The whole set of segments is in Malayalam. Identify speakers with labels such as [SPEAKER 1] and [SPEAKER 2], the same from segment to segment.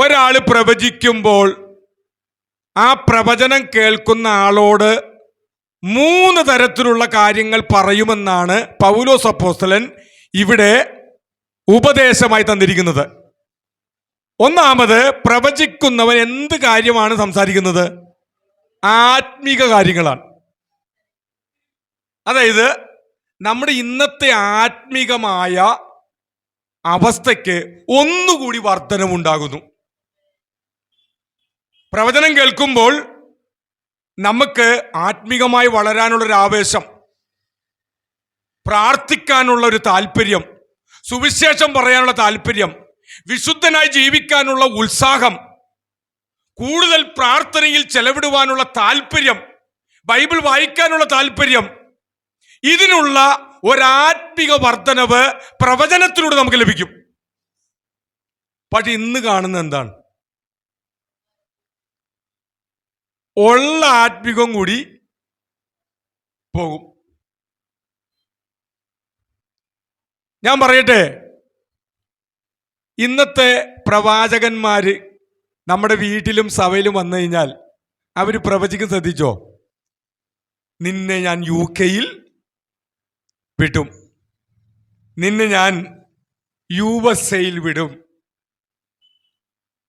[SPEAKER 1] ഒരാൾ പ്രവചിക്കുമ്പോൾ ആ പ്രവചനം കേൾക്കുന്ന ആളോട് മൂന്ന് തരത്തിലുള്ള കാര്യങ്ങൾ പറയുമെന്നാണ് പൗലോസ് അപ്പോസ്തലൻ ഇവിടെ ഉപദേശമായി തന്നിരിക്കുന്നത്. ഒന്നാമത് പ്രവചിക്കുന്നവൻ എന്ത് കാര്യമാണ് സംസാരിക്കുന്നത്? ആത്മീക കാര്യങ്ങളാണ്. അതായത് നമ്മുടെ ഇന്നത്തെ ആത്മീകമായ അവസ്ഥയ്ക്ക് ഒന്നുകൂടി വർധനമുണ്ടാകുന്നു പ്രവചനം കേൾക്കുമ്പോൾ നമുക്ക് ആത്മീകമായി വളരാനുള്ള ഒരു ആവേശം പ്രാർത്ഥിക്കാനുള്ള ഒരു താല്പര്യം സുവിശേഷം പറയാനുള്ള താല്പര്യം വിശുദ്ധനായി ജീവിക്കാനുള്ള ഉത്സാഹം കൂടുതൽ പ്രാർത്ഥനയിൽ ചെലവിടുവാനുള്ള താല്പര്യം ബൈബിൾ വായിക്കാനുള്ള താല്പര്യം ഇതിനുള്ള ഒരാത്മിക വർധനവ് പ്രവചനത്തിലൂടെ നമുക്ക് ലഭിക്കും. പക്ഷെ ഇന്ന് കാണുന്ന എന്താണ്? ഉള്ള ആത്മികം കൂടി പോകും. ഞാൻ പറയട്ടെ ഇന്നത്തെ പ്രവാചകന്മാര് നമ്മുടെ വീട്ടിലും സഭയിലും വന്നു കഴിഞ്ഞാൽ അവർ പ്രവചിക്കും ശ്രദ്ധിച്ചോ? നിന്നെ ഞാൻ യു കെയിൽ വിടും. നിന്നെ ഞാൻ യു എസ് എയിൽ വിടും.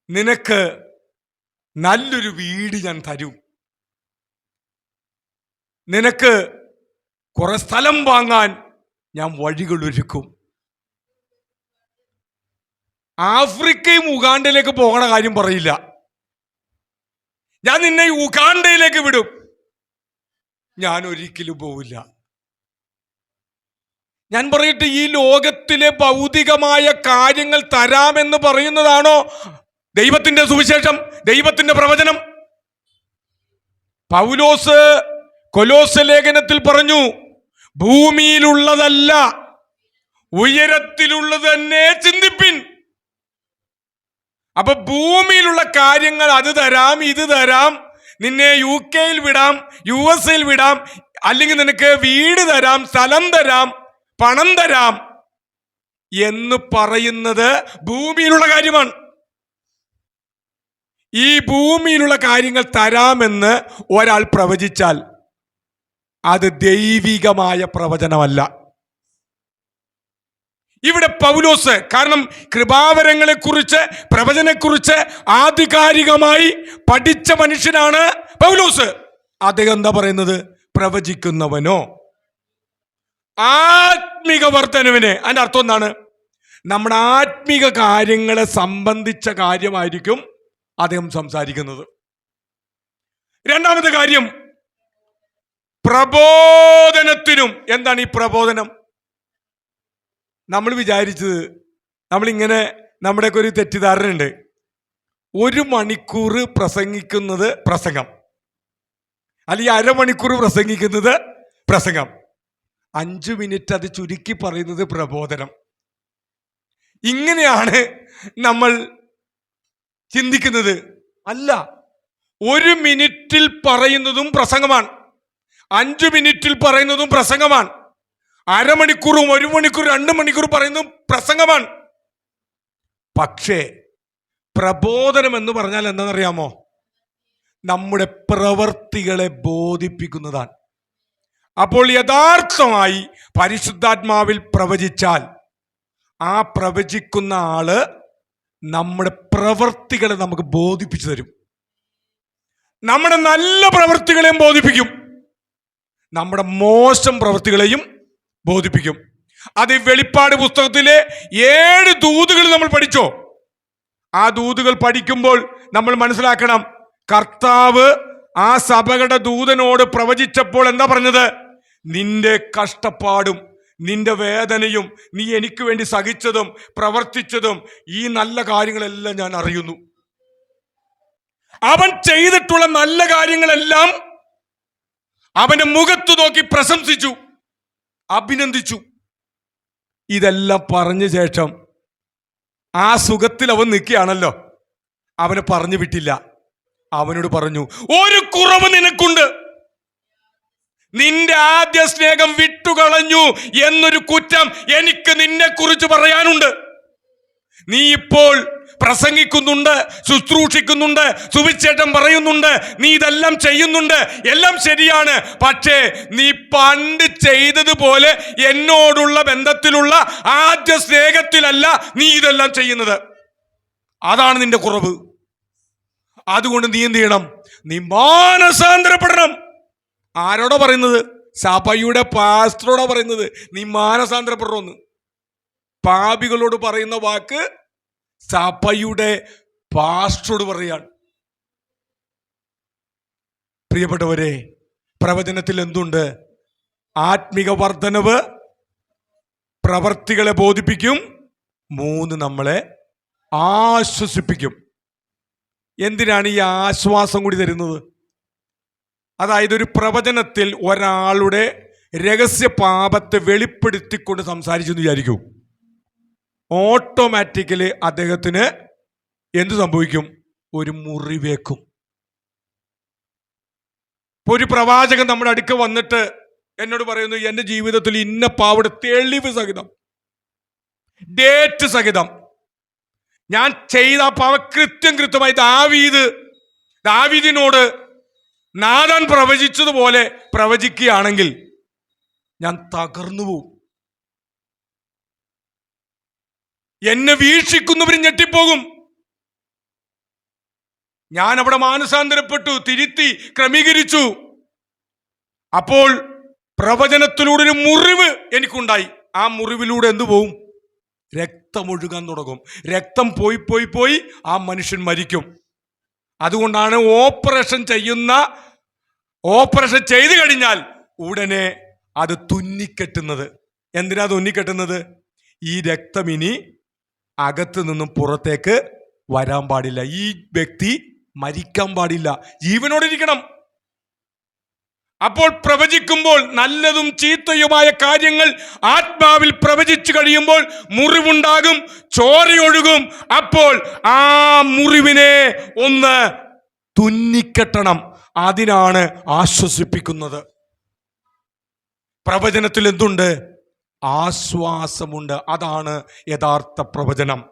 [SPEAKER 1] നിനക്ക് നല്ലൊരു വീട് ഞാൻ തരും. നിനക്ക് കുറെ സ്ഥലം വാങ്ങാൻ ഞാൻ വഴികൾ ഒരുക്കും ആഫ്രിക്കയും ഉഗാണ്ടയിലേക്ക് പോകണ കാര്യം പറയില്ല. ഞാൻ നിന്നെ ഉഗാണ്ടയിലേക്ക് വിടും. ഞാൻ ഒരിക്കലും പോവില്ല. ഞാൻ പറയട്ടെ ഈ ലോകത്തിലെ ഭൗതികമായ കാര്യങ്ങൾ തരാമെന്ന് പറയുന്നതാണോ ദൈവത്തിന്റെ സുവിശേഷം ദൈവത്തിന്റെ പ്രവചനം. പൗലോസ് കൊലോസ് ലേഖനത്തിൽ പറഞ്ഞു ഭൂമിയിലുള്ളതല്ല ഉയരത്തിലുള്ളത് തന്നെ ചിന്തിപ്പിൻ. അപ്പൊ ഭൂമിയിലുള്ള കാര്യങ്ങൾ അത് തരാം ഇത് തരാം നിന്നെ യു കെയിൽ വിടാം യു എസ് എയിൽ വിടാം അല്ലെങ്കിൽ നിനക്ക് വീട് തരാം സ്ഥലം തരാം പണം തരാം എന്ന് പറയുന്നത് ഭൂമിയിലുള്ള കാര്യമാണ്. ഈ ഭൂമിയിലുള്ള കാര്യങ്ങൾ തരാമെന്ന് ഒരാൾ പ്രവചിച്ചാൽ അത് ദൈവികമായ പ്രവചനമല്ല. ഇവിടെ പൗലോസ് കാരണം കൃപാവരങ്ങളെക്കുറിച്ച് പ്രവചനെക്കുറിച്ച് ആധികാരികമായി പഠിച്ച മനുഷ്യനാണ് പൗലോസ്. അദ്ദേഹം എന്താ പറയുന്നത്? പ്രവചിക്കുന്നവനോ? ആത്മിക വർധനവിന് അതിന്റെ അർത്ഥം എന്താണ്? നമ്മുടെ ആത്മിക കാര്യങ്ങളെ സംബന്ധിച്ച കാര്യമായിരിക്കും അദ്ദേഹം സംസാരിക്കുന്നത്. രണ്ടാമത്തെ കാര്യം പ്രബോധനത്തിനും എന്താണ് ഈ പ്രബോധനം? നമ്മൾ വിചാരിച്ചത് നമ്മളിങ്ങനെ നമ്മുടെയൊക്കെ ഒരു തെറ്റിദ്ധാരണയുണ്ട്. ഒരു മണിക്കൂർ പ്രസംഗിക്കുന്നത് പ്രസംഗം. അല്ലെങ്കിൽ അരമണിക്കൂർ പ്രസംഗിക്കുന്നത് പ്രസംഗം. അഞ്ചു മിനിറ്റ് അത് ചുരുക്കി പറയുന്നത് പ്രബോധനം. ഇങ്ങനെയാണ് നമ്മൾ ചിന്തിക്കുന്നത് അല്ല. ഒരു മിനിറ്റിൽ പറയുന്നതും പ്രസംഗമാണ്. അഞ്ചു മിനിറ്റിൽ പറയുന്നതും പ്രസംഗമാണ്. അരമണിക്കൂറും ഒരു മണിക്കൂർ രണ്ട് മണിക്കൂർ പറയുന്നതും പ്രസംഗമാണ്. പക്ഷേ പ്രബോധനം എന്ന് പറഞ്ഞാൽ എന്താണെന്നറിയാമോ? നമ്മുടെ പ്രവർത്തികളെ ബോധിപ്പിക്കുന്നതാണ്. അപ്പോൾ യഥാർത്ഥമായി പരിശുദ്ധാത്മാവിൽ പ്രവചിച്ചാൽ ആ പ്രവചിക്കുന്ന ആൾ നമ്മുടെ പ്രവർത്തികളെ നമുക്ക് ബോധിപ്പിച്ചു തരും. നമ്മുടെ നല്ല പ്രവൃത്തികളെയും ബോധിപ്പിക്കും. നമ്മുടെ മോശം പ്രവൃത്തികളെയും ബോധിപ്പിക്കും. അത് വെളിപ്പാട് പുസ്തകത്തിലെ ഏഴ് ദൂതുകൾ നമ്മൾ പഠിച്ചോ? ആ ദൂതുകൾ പഠിക്കുമ്പോൾ നമ്മൾ മനസ്സിലാക്കണം കർത്താവ് ആ സഭകളുടെ ദൂതനോട് പ്രവചിച്ചപ്പോൾ എന്താ പറഞ്ഞത്? നിന്റെ കഷ്ടപ്പാടും നിന്റെ വേദനയും നീ എനിക്ക് വേണ്ടി സഹിച്ചതും പ്രവർത്തിച്ചതും ഈ നല്ല കാര്യങ്ങളെല്ലാം ഞാൻ അറിയുന്നു. അവൻ ചെയ്തിട്ടുള്ള നല്ല കാര്യങ്ങളെല്ലാം അവന്റെ മുഖത്ത് നോക്കി പ്രശംസിച്ചു അഭിനന്ദിച്ചു. ഇതെല്ലാം പറഞ്ഞ ശേഷം ആ സുഖത്തിൽ അവൻ നിൽക്കുകയാണല്ലോ. അവനെ പറഞ്ഞു വിട്ടില്ല. അവനോട് പറഞ്ഞു ഒരു കുറവ് നിനക്കുണ്ട്. നിന്റെ ആദ്യ സ്നേഹം വിട്ടുകളഞ്ഞു എന്നൊരു കുറ്റം എനിക്ക് നിന്നെ കുറിച്ച് പറയാനുണ്ട്. നീ ഇപ്പോൾ പ്രസംഗിക്കുന്നുണ്ട് ശുശ്രൂഷിക്കുന്നുണ്ട് സുവിശേഷം പറയുന്നുണ്ട് നീ ഇതെല്ലാം ചെയ്യുന്നുണ്ട് എല്ലാം ശരിയാണ്. പക്ഷേ നീ പണ്ട് ചെയ്തതുപോലെ എന്നോടുള്ള ബന്ധത്തിലുള്ള ആദ്യ സ്നേഹത്തിലല്ല നീ ഇതെല്ലാം ചെയ്യുന്നത്. അതാണ് നിന്റെ കുറവ്. അതുകൊണ്ട് നീ എന്ത് ചെയ്യണം? നീ മാനസാന്തരപ്പെടണം. ആരോടാ പറയുന്നത്? സഭയുടെ പാസ്റ്ററോടാ പറയുന്നത്. നീ മാനസാന്തരപ്പെടണമെന്ന് പാപികളോട് പറയുന്ന വാക്ക് സഭയുടെ പാസ്റ്ററോട് പറയാണ് പ്രിയപ്പെട്ടവരെ പ്രവചനത്തിൽ എന്തുണ്ട്? ആത്മിക വർധനവ് പ്രവർത്തികളെ ബോധിപ്പിക്കും മൂന്ന് നമ്മളെ ആശ്വസിപ്പിക്കും. എന്തിനാണ് ഈ ആശ്വാസം കൂടി തരുന്നത്? അതായത് ഒരു പ്രവചനത്തിൽ ഒരാളുടെ രഹസ്യ പാപത്തെ വെളിപ്പെടുത്തിക്കൊണ്ട് സംസാരിച്ചു എന്ന് വിചാരിക്കൂ. ഓട്ടോമാറ്റിക്കലി അദ്ദേഹത്തിന് എന്ത് സംഭവിക്കും? ഒരു മുറിവേക്കും ഇപ്പൊ ഒരു പ്രവാചകൻ നമ്മുടെ അടുക്ക വന്നിട്ട് എന്നോട് പറയുന്നു എന്റെ ജീവിതത്തിൽ ഇന്ന പാവയുടെ തെളിവ് സഹിതം ഡേറ്റ് സഹിതം ഞാൻ ചെയ്ത പാവ കൃത്യം കൃത്യമായി ദാവീദ് ദാവീദിനോട് നാഥൻ പ്രവചിച്ചതുപോലെ പ്രവചിക്കുകയാണെങ്കിൽ ഞാൻ തകർന്നു പോവും. എന്നെ വീക്ഷിക്കുന്നവരും ഞെട്ടിപ്പോകും. ഞാൻ അവിടെ മാനസാന്തരപ്പെട്ടു തിരുത്തി ക്രമീകരിച്ചു. അപ്പോൾ പ്രവചനത്തിലൂടെ ഒരു മുറിവ് എനിക്കുണ്ടായി. ആ മുറിവിലൂടെ എന്തു പോവും? രക്തമൊഴുകാൻ തുടങ്ങും. രക്തം പോയി പോയി പോയി ആ മനുഷ്യൻ മരിക്കും. അതുകൊണ്ടാണ് ഓപ്പറേഷൻ ചെയ്യുന്ന ഓപ്പറേഷൻ ചെയ്തു കഴിഞ്ഞാൽ ഉടനെ അത് തുന്നിക്കെട്ടുന്നത്. എന്തിനാ തുന്നിക്കെട്ടുന്നത്? ഈ രക്തം ഇനി അകത്ത് നിന്നും പുറത്തേക്ക് വരാൻ പാടില്ല. ഈ വ്യക്തി മരിക്കാൻ പാടില്ല. ജീവനോടിരിക്കണം. അപ്പോൾ പ്രവചിക്കുമ്പോൾ നല്ലതും ചീത്തയുമായ കാര്യങ്ങൾ ആത്മാവിൽ പ്രവചിച്ചു കഴിയുമ്പോൾ മുറിവുണ്ടാകും ചോരയൊഴുകും. അപ്പോൾ ആ മുറിവിനെ ഒന്ന് തുന്നിക്കെട്ടണം. അതിനാണ് ആശ്വസിപ്പിക്കുന്നത്. പ്രവചനത്തിൽ എന്തുണ്ട്? ആശ്വാസമുണ്ട്. അതാണ് യഥാർത്ഥ പ്രവചനം.